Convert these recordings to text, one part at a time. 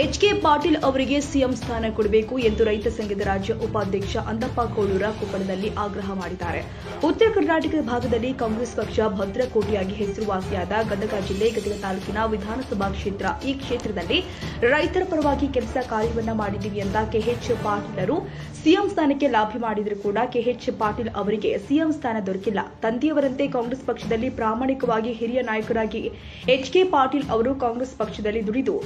HK Patil ಅವರಿಗೆ CM ಸ್ಥಾನ ಕೊಡಬೇಕು ಎಂದು ರೈತ ಸಂಘದ ರಾಜ್ಯ ಉಪಾಧ್ಯಕ್ಷ ಅಂದಪ್ಪ ಕೋಳೂರ ಕೊಪ್ಪಳದಲ್ಲಿ ಆಗ್ರಹ ಮಾಡಿದ್ದಾರೆ. ಉತ್ತರ ಕರ್ನಾಟಕ ಭಾಗದಲ್ಲಿ ಕಾಂಗ್ರೆಸ್ ಪಕ್ಷ ಭದ್ರಕೋಟೆಯಾಗಿ ಹೆಸರುವಾಸಿಯಾದ ಗದಗ ಜಿಲ್ಲೆ ಗದಗ ತಾಲೂಕಿನ ವಿಧಾನಸಭಾ ಕ್ಷೇತ್ರ ಈ ಕ್ಷೇತ್ರದಲ್ಲಿ ರೈತರ ಪರವಾಗಿ ಕೆಲಸ ಕಾರ್ಯವನ್ನ ಮಾಡಿದ್ದೀವಿ ಅಂತ ಕೆಎಚ್ ಪಾಟೀಲರು ಸಿಎಂ ಸ್ಥಾನಕ್ಕೆ ಲಾಭಿ ಮಾಡಿದರೂ ಕೂಡ ಕೆಎಚ್ ಪಾಟೀಲ್ ಅವರಿಗೆ ಸಿಎಂ ಸ್ಥಾನ ದೊರಕಿಲ್ಲ. ತಂದೆಯವರಂತೆ ಕಾಂಗ್ರೆಸ್ ಪಕ್ಷದಲ್ಲಿ ಪ್ರಾಮಾಣಿಕವಾಗಿ ಹಿರಿಯ ನಾಯಕರಾಗಿ ಎಚ್ಕೆ ಪಾಟೀಲ್ ಅವರು ಕಾಂಗ್ರೆಸ್ ಪಕ್ಷದಲ್ಲಿ ದುಡಿದು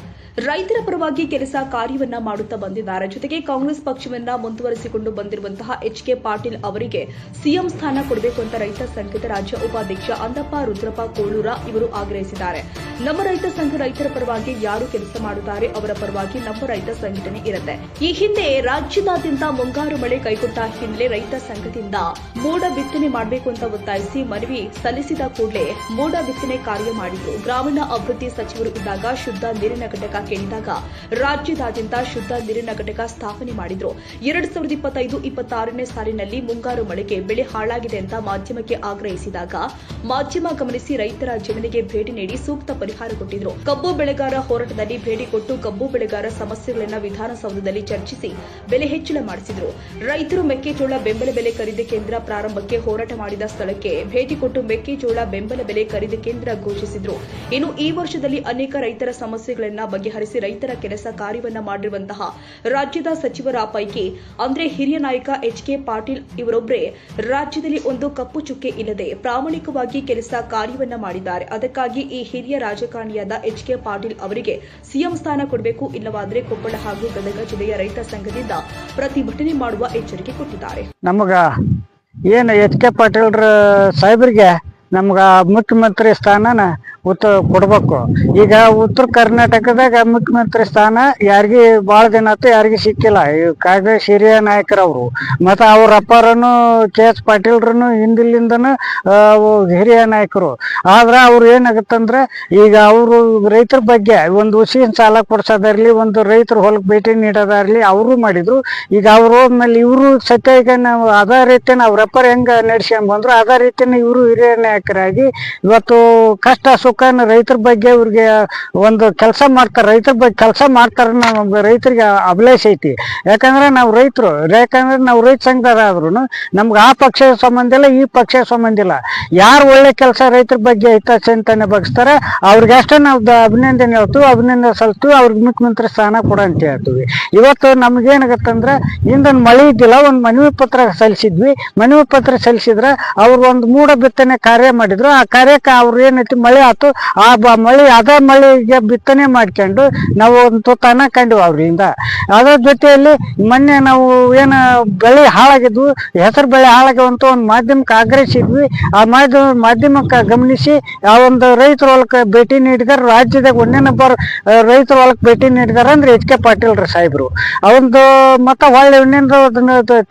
ರೈತರ ಪರವಾಗಿ ಕೆಲಸ ಕಾರ್ಯವನ್ನ ಮಾಡುತ್ತಾ ಬಂದಿದ್ದಾರೆ. ಜೊತೆಗೆ ಕಾಂಗ್ರೆಸ್ ಪಕ್ಷವನ್ನ ಮುಂದುವರೆಸಿಕೊಂಡು ಬಂದಿರುವಂತಹ ಎಚ್ಕೆ ಪಾಟೀಲ್ ಅವರಿಗೆ ಸಿಎಂ ಸ್ಥಾನ ಕೊಡಬೇಕು ಅಂತ ರೈತ ಸಂಘದ ರಾಜ್ಯ ಉಪಾಧ್ಯಕ್ಷ ಅಂದಪ್ಪ ರುದ್ರಪ್ಪ ಕೋಳೂರ ಇವರು ಆಗ್ರಹಿಸಿದ್ದಾರೆ. ನಮ್ಮ ರೈತ ಸಂಘ ರೈತರ ಪರವಾಗಿ ಯಾರು ಕೆಲಸ ಮಾಡುತ್ತಾರೆ ಅವರ ಪರವಾಗಿ ನಮ್ಮ ರೈತ ಸಂಘಟನೆ ಇರುತ್ತೆ. ಈ ಹಿಂದೆ ರಾಜ್ಯದಾದ್ಯಂತ ಮುಂಗಾರು ಮಳೆ ಕೈಕೊಟ್ಟ ಹಿನ್ನೆಲೆ ರೈತ ಸಂಘದಿಂದ ಮೋಡ ಬಿತ್ತನೆ ಮಾಡಬೇಕು ಅಂತ ಒತ್ತಾಯಿಸಿ ಮನವಿ ಸಲ್ಲಿಸಿದ ಕೂಡಲೇ ಮೋಡ ಬಿತ್ತನೆ ಕಾರ್ಯ ಮಾಡಿದ್ರು. ಗ್ರಾಮೀಣ ಅಭಿವೃದ್ಧಿ ಸಚಿವರು ಇದ್ದಾಗ ಶುದ್ಧ ನೀರಿನ ಘಟಕ ಕೇಳಿದಾಗ ರಾಜ್ಯದಾದ್ಯಂತ ಶುದ್ಧ ನೀರಿನ ಘಟಕ ಸ್ಥಾಪನೆ ಮಾಡಿದ್ರು. ಎರಡ್ ಸಾವಿರದ ಇಪ್ಪತ್ತೈದು ಇಪ್ಪತ್ತಾರನೇ ಸಾಲಿನಲ್ಲಿ ಮುಂಗಾರು ಮಳೆಗೆ ಬೆಳೆ ಹಾಳಾಗಿದೆ ಅಂತ ಮಾಧ್ಯಮಕ್ಕೆ ಆಗ್ರಹಿಸಿದಾಗ ಮಾಧ್ಯಮ ಗಮನಿಸಿ ರೈತರ ಜಮೀನಿಗೆ ಭೇಟಿ ನೀಡಿ ಸೂಕ್ತ ಪರಿಹಾರ ಕೊಟ್ಟಿದ್ರು. ಕಬ್ಬು ಬೆಳೆಗಾರ ಹೋರಾಟದಲ್ಲಿ ಭೇಟಿ ಕೊಟ್ಟು ಕಬ್ಬು ಬೆಳೆಗಾರ ಸಮಸ್ಯೆಗಳನ್ನು ವಿಧಾನಸೌಧದಲ್ಲಿ ಚರ್ಚಿಸಿ ಬೆಲೆ ಹೆಚ್ಚಳ ಮಾಡಿಸಿದ್ರು. ರೈತರು ಮೆಕ್ಕೆಜೋಳ ಬೆಂಬಲ ಬೆಲೆ ಖರೀದಿ ಕೇಂದ್ರ ಪ್ರಾರಂಭಕ್ಕೆ ಹೋರಾಟ ಮಾಡಿದ ಸ್ಥಳಕ್ಕೆ ಭೇಟಿ ಕೊಟ್ಟು ಮೆಕ್ಕೆಜೋಳ ಬೆಂಬಲ ಬೆಲೆ ಖರೀದಿ ಕೇಂದ್ರ ಘೋಷಿಸಿದ್ರು. ಇನ್ನು ಈ ವರ್ಷದಲ್ಲಿ ಅನೇಕ ರೈತರ ಸಮಸ್ಯೆಗಳನ್ನ ಬಗೆಹರಿಸಿ ರೈತರ ಕೆಲಸ ಕಾರ್ಯವನ್ನ ಮಾಡಿರುವಂತಹ ರಾಜ್ಯದ ಸಚಿವರ ಪೈಕಿ ಅಂದ್ರೆ ಹಿರಿಯ ನಾಯಕ ಎಚ್ ಕೆ ಪಾಟೀಲ್ ಇವರೊಬ್ಬರೇ ರಾಜ್ಯದಲ್ಲಿ ಒಂದು ಕಪ್ಪು ಚುಕ್ಕೆ ಇಲ್ಲದೆ ಪ್ರಾಮಾಣಿಕವಾಗಿ ಕೆಲಸ ಕಾರ್ಯವನ್ನ ಮಾಡಿದ್ದಾರೆ. ಅದಕ್ಕಾಗಿ ಈ ಹಿರಿಯ ರಾಜಕಾರಣಿಯಾದ ಎಚ್ ಕೆ ಪಾಟೀಲ್ ಅವರಿಗೆ ಸಿಎಂ ಸ್ಥಾನ ಕೊಡಬೇಕು, ಇಲ್ಲವಾದರೆ ಕೊಪ್ಪಳ ಹಾಗೂ ಗದಗ ಜಿಲ್ಲೆಯ ರೈತ ಸಂಘದಿಂದ ಪ್ರತಿಭಟನೆ ಮಾಡುವ ಎಚ್ಚರಿಕೆ ಕೊಟ್ಟಿದ್ದಾರೆ. ನಮಗ ಏನು ಎಚ್ ಕೆ ಪಾಟೀಲ್ ಸಾಹೇಬರಿಗೆ ನಮ್ಗ ಮುಖ್ಯಮಂತ್ರಿ ಸ್ಥಾನನ ಉತ್ತ ಕೊಡ್ಬೇಕು. ಈಗ ಉತ್ತರ ಕರ್ನಾಟಕದಾಗ ಮುಖ್ಯಮಂತ್ರಿ ಸ್ಥಾನ ಯಾರಿಗೆ ಭಾಳ ದಿನ ಆತು ಯಾರಿಗೆ ಸಿಕ್ಕಿಲ್ಲ. ಈ ಕಾಂಗ್ರೆಸ್ ಹಿರಿಯ ನಾಯಕರವರು. ಮತ್ತು ಅವ್ರ ಅಪ್ಪರನು ಕೆ ಎಸ್ ಪಾಟೀಲ್ರನು ಅವು ಹಿರಿಯ ನಾಯಕರು. ಆದ್ರೆ ಅವ್ರು ಏನಾಗತ್ತಂದ್ರೆ ಈಗ ಅವರು ರೈತರ ಬಗ್ಗೆ ಒಂದು ಉಸಿನ ಸಾಲ ಕೊಡ್ಸೋದಾಗ್ಲಿ ಒಂದು ರೈತರ ಹೊಲಕ್ಕೆ ಭೇಟಿ ನೀಡೋದಾಗ್ಲಿ ಅವರು ಮಾಡಿದ್ರು. ಈಗ ಅವ್ರು ಹೋದ್ಮೇಲೆ ಇವರು ಸತ್ಯ ಈಗ ನಾವು ಅದೇ ರೀತಿನ ಅವ್ರ ಅಪ್ಪರ್ ಹೆಂಗ ನಡ್ಸ್ಕೊಂಡ್ ಬಂದ್ರು. ಅದೇ ರೀತಿಯ ಇವರು ಹಿರಿಯ ನಾಯಕರಾಗಿ ಇವತ್ತು ಕಷ್ಟ ಸುಖನ ರೈತರ ಬಗ್ಗೆ ಇವ್ರಿಗೆ ಒಂದು ಕೆಲಸ ಮಾಡ್ತಾರೆ, ರೈತರ ಬಗ್ಗೆ ಕೆಲಸ ಮಾಡ್ತಾರೆ ನಾವು ರೈತರಿಗೆ ಅಭಿಲಾಷ ಐತಿ. ಯಾಕಂದ್ರೆ ನಾವು ರೈತರು, ಯಾಕಂದ್ರೆ ನಾವು ರೈತ ಸಂಘದಾದ್ರು ನಮ್ಗೆ ಆ ಪಕ್ಷ ಸಂಬಂಧ ಇಲ್ಲ, ಈ ಪಕ್ಷ ಸಂಬಂಧ ಇಲ್ಲ. ಯಾರು ಒಳ್ಳೆ ಕೆಲಸ ರೈತರ ಬಗ್ಗೆ ಹಿತಚಿಂತನೆ ಬಗ್ಸ್ತಾರೆ, ಅವ್ರಿಗೆ ಅಷ್ಟೇ ನಾವು ಅಭಿನಂದನೆ ಹೇಳ್ತೀವಿ, ಅಭಿನಂದನೆ ಸಲ್ತೀವಿ ಅವ್ರಿಗೆ ಮುಖ್ಯಮಂತ್ರಿ ಸ್ಥಾನ ಕೊಡ ಅಂತ ಹೇಳ್ತೀವಿ. ಇವತ್ತು ನಮ್ಗೇನಾಗತ್ತಂದ್ರೆ ಹಿಂದೊಂದು ಮಳೆ ಇದ್ದಿಲ್ಲ, ಒಂದು ಮನವಿ ಪತ್ರ ಸಲ್ಲಿಸಿದ್ವಿ. ಮನವಿ ಪತ್ರ ಸಲ್ಲಿಸಿದ್ರೆ, ಅವ್ರು ಒಂದು ಮೂಡ ಬಿತ್ತನೆ ಕಾರ್ಯ ಮಾಡಿದ್ರು. ಆ ಕಾರ್ಯಕ್ಕೆ ಅವ್ರು ಏನೈತಿ ಮಳೆ ಆತು ಆ ಬ ಮಳೆ, ಅದ ಮಳೆಗೆ ಬಿತ್ತನೆ ಮಾಡ್ಕೊಂಡು ನಾವು ಒಂದು ತುತ್ತಾನ ಕಂಡು ಅವ್ರಿಂದ. ಅದ್ರ ಜೊತೆಯಲ್ಲಿ ಮೊನ್ನೆ ನಾವು ಏನು ಬೆಳೆ ಹಾಳಾಗಿದ್ವು, ಹೆಸರು ಬೆಳೆ ಹಾಳಾಗಿವಂತ ಒಂದು ಮಾಧ್ಯಮಕ್ಕೆ ಆಗ್ರಹಿಸಿದ್ವಿ ಆ ಮಾಧ್ಯಮ ಮಾಧ್ಯಮಕ್ಕೆ ಗಮನಿಸಿ ಆ ಒಂದು ರೈತರ ಹೊಲಕ್ಕೆ ಭೇಟಿ ನೀಡಿದಾರೆ, ರಾಜ್ಯದಾಗ ಒಂದೇನೊಬ್ಬರು ರೈತರ ಹೊಲಕ್ಕೆ ಭೇಟಿ ನೀಡಿದಾರೆ ಅಂದ್ರೆ ಎಚ್ ಕೆ ಪಾಟೀಲ್ ರೀ ಸಾಹೇಬ್ರು. ಅವಂದು ಮತ್ತ ಹೊಳ್ಳಿ ಇನ್ನೇನು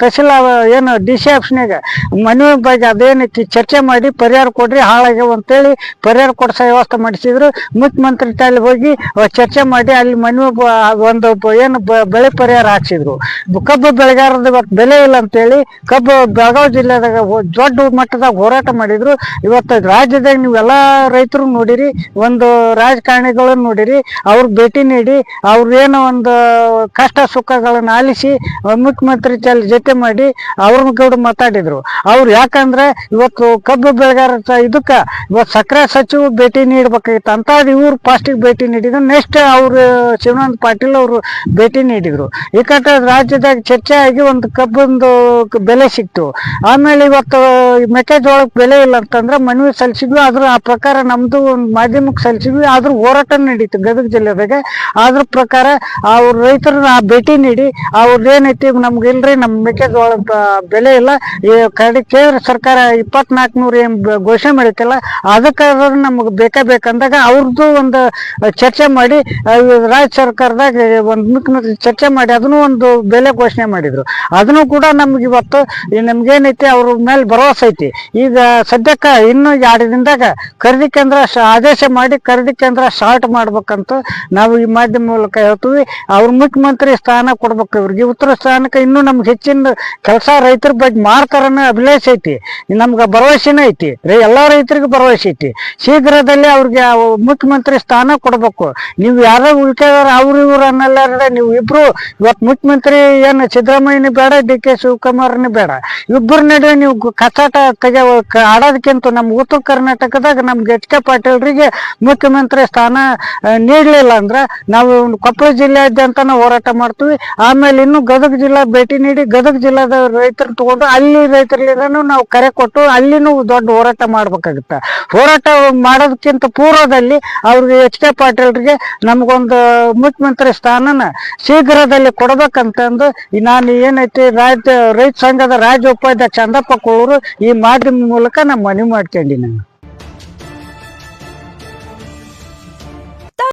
ತಹಸೀಲ್ ಏನು ಡಿ ಸಿ ಆಫೀಸ್ನಾಗ ಮನವಿ ಬಗ್ಗೆ ಅದೇನೈತಿ ಚರ್ಚೆ ಮಾಡಿ ಪರಿಹಾರ ಕೊಡ್ರಿ, ಹಾಳಾಗ್ಯಾವ ಅಂತೇಳಿ ಪರಿಹಾರ ಕೊಡ್ಸೋ ವ್ಯವಸ್ಥೆ ಮಾಡಿಸಿದ್ರು. ಮುಖ್ಯಮಂತ್ರಿ ತಾಲಿ ಹೋಗಿ ಚರ್ಚೆ ಮಾಡಿ ಅಲ್ಲಿ ಮನವಿ ಒಂದು ಏನು ಬೆಳೆ ಪರಿಹಾರ ಹಾಕ್ಸಿದ್ರು. ಕಬ್ಬು ಬೆಳೆಗಾರದ ಬೆಲೆ ಇಲ್ಲ ಅಂತೇಳಿ ಕಬ್ಬು ಬೆಳಗಾವಿ ಜಿಲ್ಲೆದಾಗ ದೊಡ್ಡ ಮಟ್ಟದಾಗ ಹೋರಾಟ ಮಾಡಿದ್ರು. ಇವತ್ತು ರಾಜ್ಯದಾಗ ಎಲ್ಲಾ ರೈತರು ನೋಡಿರಿ, ಒಂದು ರಾಜಕಾರಣಿಗಳನ್ನು ನೋಡಿರಿ, ಅವ್ರ ಭೇಟಿ ನೀಡಿ, ಅವ್ರ ಏನೋ ಒಂದು ಕಷ್ಟ ಸುಖಗಳನ್ನ ಆಲಿಸಿ ಮುಖ್ಯಮಂತ್ರಿ ಚಲ್ ಜೊತೆ ಮಾಡಿ ಅವ್ರನ್ನ ಕೂಡ ಮಾತಾಡಿದ್ರು. ಅವ್ರು ಯಾಕಂದ್ರೆ ಇವತ್ತು ಕಬ್ಬು ಬೆಳೆಗಾರ ಇದಕ್ಕ ಇವತ್ತು ಸಕ್ಕರೆ ಸಚಿವ ಭೇಟಿ ನೀಡ್ಬೇಕಾಗಿತ್ತು. ಅಂತ ಇವ್ರು ಫಸ್ಟಿಗೆ ಭೇಟಿ ನೀಡಿದ್ರು. ನೆಕ್ಸ್ಟ್ ಅವ್ರು ಶಿವಾನಂದ ಪಾಟೀಲ್ ಅವರು ಭೇಟಿ ನೀಡಿದ್ರು. ಈ ಕಟ್ಟ ರಾಜ್ಯದಾಗ ಚರ್ಚೆ ಆಗಿ ಒಂದು ಕಬ್ಬೊಂದು ಬೆಲೆ ಸಿಕ್ತು. ಆಮೇಲೆ ಇವತ್ತು ಮೆಕ್ಕೆಜೋಳಕ್ಕೆ ಬೆಲೆ ಇಲ್ಲ ಅಂತಂದ್ರೆ ಮನವಿ ಸಲ್ಲಿಸಿದ್ವಿ. ಅದ್ರ ಆ ಪ್ರಕಾರ ನಮ್ದು ಒಂದು ಮಾಧ್ಯಮಕ್ಕೆ ಸಲ್ಲಿಸಿದ್ವಿ. ಆದ್ರೂ ಹೋರಾಟ ನಡೀತು ಗದಗ ಜಿಲ್ಲೆದಾಗ. ಅದ್ರ ಪ್ರಕಾರ ಅವ್ರ ಆ ಭೇಟಿ ನೀಡಿ ಅವ್ರದ್ದು ಏನೈತಿ ನಮ್ಗೆ ಇಲ್ರಿ ನಮ್ಮ ಮೆಕ್ಕೆಜೋಳ ಬೆಲೆ ಇಲ್ಲ. ಕೇಂದ್ರ ಸರ್ಕಾರ ಇಪ್ಪತ್ನಾಲ್ಕು ನೂರು ಏನ್ ಘೋಷಣೆ ಮಾಡಿತ್ತಲ್ಲ, ಅದಕ್ಕಾದ್ರೂ ನಮಗೆ ಬೇಕೇ ಬೇಕಂದಾಗ ಅವ್ರದ್ದು ಒಂದು ಚರ್ಚೆ ಮಾಡಿ ರಾಜ್ಯ ಸರ್ಕಾರದಾಗ ಒಂದು ಚರ್ಚೆ ಮಾಡಿ ಅದನ್ನು ಒಂದು ಬೆಲೆ ಘೋಷಣೆ ಮಾಡಿದ್ರು. ಅದನ್ನು ಕೂಡ ನಮ್ಗೆ ಇವತ್ತು ನಮ್ಗೇನೈತಿ ಅವ್ರ ಮೇಲೆ ಭರವಸೆ ಐತಿ. ಈಗ ಸದ್ಯಕ್ಕೆ ಇನ್ನು ಎರಡು ದಿನದಾಗ ಖರೀದಿ ಕೇಂದ್ರ ಆದೇಶ ಮಾಡಿ ಖರೀದಿ ಕೇಂದ್ರ ಸ್ಟಾರ್ಟ್ ಮಾಡ್ಬೇಕಂತ ನಾವು ಈ ಮಾಧ್ಯಮ ಮೂಲಕ ಹೇಳ್ತೀವಿ. ಅವ್ರ ಮುಖ್ಯಮಂತ್ರಿ ಸ್ಥಾನ ಕೊಡ್ಬೇಕು ಇವ್ರಿಗೆ. ಉತ್ತರ ಸ್ಥಾನಕ್ಕೆ ಇನ್ನೂ ನಮ್ಗೆ ಹೆಚ್ಚಿನ ಕೆಲಸ ರೈತರ ಬಗ್ಗೆ ಮಾಡ್ತಾರನ್ನ ಅಭಿಲಾಷೆ ಐತಿ. ನಮ್ಗೆ ಭರವಸೆನೇ ಐತಿ. ಎಲ್ಲಾ ರೈತರಿಗೂ ಭರವಸೆ ಐತಿ. ಶೀಘ್ರ ಕೇಂದ್ರದಲ್ಲಿ ಅವ್ರಿಗೆ ಮುಖ್ಯಮಂತ್ರಿ ಸ್ಥಾನ ಕೊಡ್ಬೇಕು. ನೀವು ಯಾರೋ ಉಳ್ಕೊಳ್ಳೋರು ಅವ್ರು ಇವ್ರು ಅನ್ನಲ್ಲ ನೀವು ಇಬ್ರು ಇವತ್ತು ಮುಖ್ಯಮಂತ್ರಿ ಏನು ಸಿದ್ದರಾಮಯ್ಯನ ಬೇಡ, ಡಿ ಕೆ ಶಿವಕುಮಾರ್ನ ಬೇಡ. ಇಬ್ಬರ ನಡುವೆ ನೀವು ಕಚಾಟ ತೆಗೆ ಆಡೋದಕ್ಕಿಂತ ನಮ್ಮ ಉತ್ತರ ಕರ್ನಾಟಕದಾಗ ನಮ್ಗೆ ಎಚ್ ಕೆ ಪಾಟೀಲ್ರಿಗೆ ಮುಖ್ಯಮಂತ್ರಿ ಸ್ಥಾನ ನೀಡಲಿಲ್ಲ ಅಂದ್ರೆ ನಾವು ಕೊಪ್ಪಳ ಜಿಲ್ಲೆಯಾದ್ಯಂತ ನಾವು ಹೋರಾಟ ಮಾಡ್ತೀವಿ. ಆಮೇಲೆ ಇನ್ನು ಗದಗ ಜಿಲ್ಲಾ ಭೇಟಿ ನೀಡಿ ಗದಗ ಜಿಲ್ಲಾದ ರೈತರು ತಗೊಂಡು ಅಲ್ಲಿ ರೈತರಲ್ಲಿ ನಾವು ಕರೆ ಕೊಟ್ಟು ಅಲ್ಲಿನೂ ದೊಡ್ಡ ಹೋರಾಟ ಮಾಡ್ಬೇಕಾಗುತ್ತೆ. ಹೋರಾಟ ಮಾಡೋದಕ್ಕಿಂತ ಪೂರ್ವದಲ್ಲಿ ಅವ್ರಿಗೆ ಎಚ್ ಕೆ ಪಾಟೀಲ್ರಿಗೆ ನಮಗೊಂದು ಮುಖ್ಯಮಂತ್ರಿ ಸ್ಥಾನನ ಶೀಘ್ರದಲ್ಲಿ ಕೊಡಬೇಕಂತಂದು ನಾನು ಏನೈತಿ ರಾಜ್ಯ ರೈತ ಸಂಘದ ರಾಜ್ಯ ಉಪಾಧ್ಯಕ್ಷ ಅಂದಪ್ಪ ಕೋಳೂರು ಈ ಮಾಧ್ಯಮ ಮೂಲಕ ನಾನು ಮನವಿ ಮಾಡ್ಕೊಂಡಿ ನಾನು